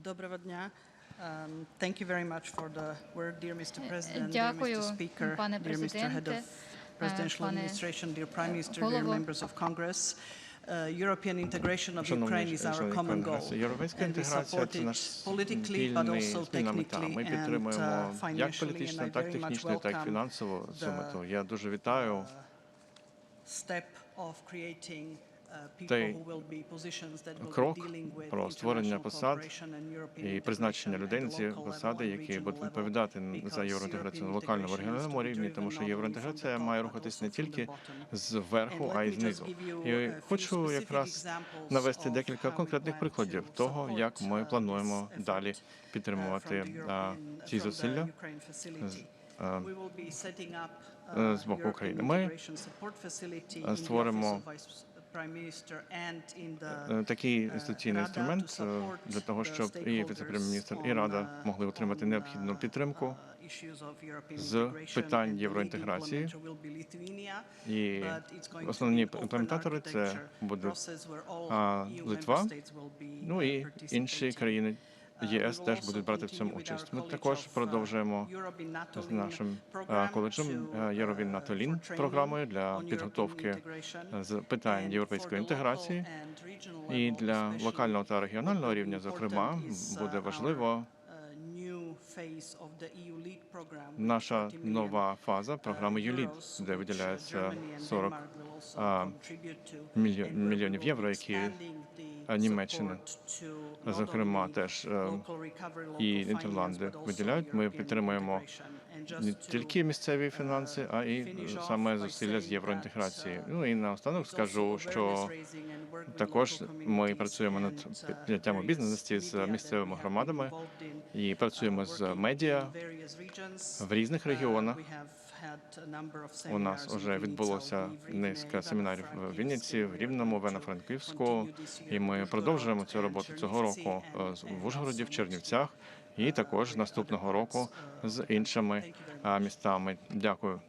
Доброго дня. Um, Thank you very much for the word, dear Mr. President, dear Дякую, Mr. Speaker, пане dear Mr. Head президенте, of Presidential пане Administration, dear Prime Minister, dear голово. members of Congress. Uh, European integration of Шановні Ukraine is our члени common goal. Конгресу, європейська And we інтеграція support це it наш politically, but спільний also спільна мета. technically Ми and підтримуємо uh, як financially. політично, And I так very much технічно, так welcome фінансово цю the, мету. Я дуже вітаю step of creating uh, people Той крок про створення посад і призначення людей на ці посади, які будуть відповідати за євроінтеграцію на локальному регіональному рівні, тому що євроінтеграція має рухатись не тільки зверху, а й знизу. І хочу якраз навести декілька конкретних прикладів того, як ми uh, плануємо далі uh, підтримувати ці зусилля. Е, uh, з боку України. Ми, е, створимо, Е, Такий uh, інституційний інструмент е, для того, щоб і віце-прем'єр-міністр, і Рада uh, могли отримати необхідну uh, підтримку uh, з питань євроінтеграції. І основні імплементатори це буде Литва, ну uh, і інші країни Uh, ЄС теж будуть брати в цьому участь. Ми також uh, продовжуємо з нашим е, коледжем to, е, Євровін uh, НАТО for Лін training програмою для підготовки е, з питань європейської інтеграції. І для локального та регіонального рівня, зокрема, uh, буде важливо uh, наша 40 million, нова фаза uh, програми ЮЛІД, де uh, виділяється Germany and 40 Denmark will also а, contribute to, мільйо- and where we мільйонів євро, які not зокрема, теж е, і Нідерланди виділяють. Ми підтримуємо не тільки місцеві фінанси, а і саме зусилля з євроінтеграції. uh, Ну і наостанок скажу, що також ми працюємо над uh, підняттям обізнаності з місцевими громадами і працюємо uh, з медіа в різних Uh, регіонах. У нас вже відбулося низка семінарів в Вінниці, в Рівному, going в to Івано-Франківську. continue this year І ми продовжуємо цю роботу цього року е, в Ужгороді, в Чернівцях, і також наступного року з іншими містами. Дякую.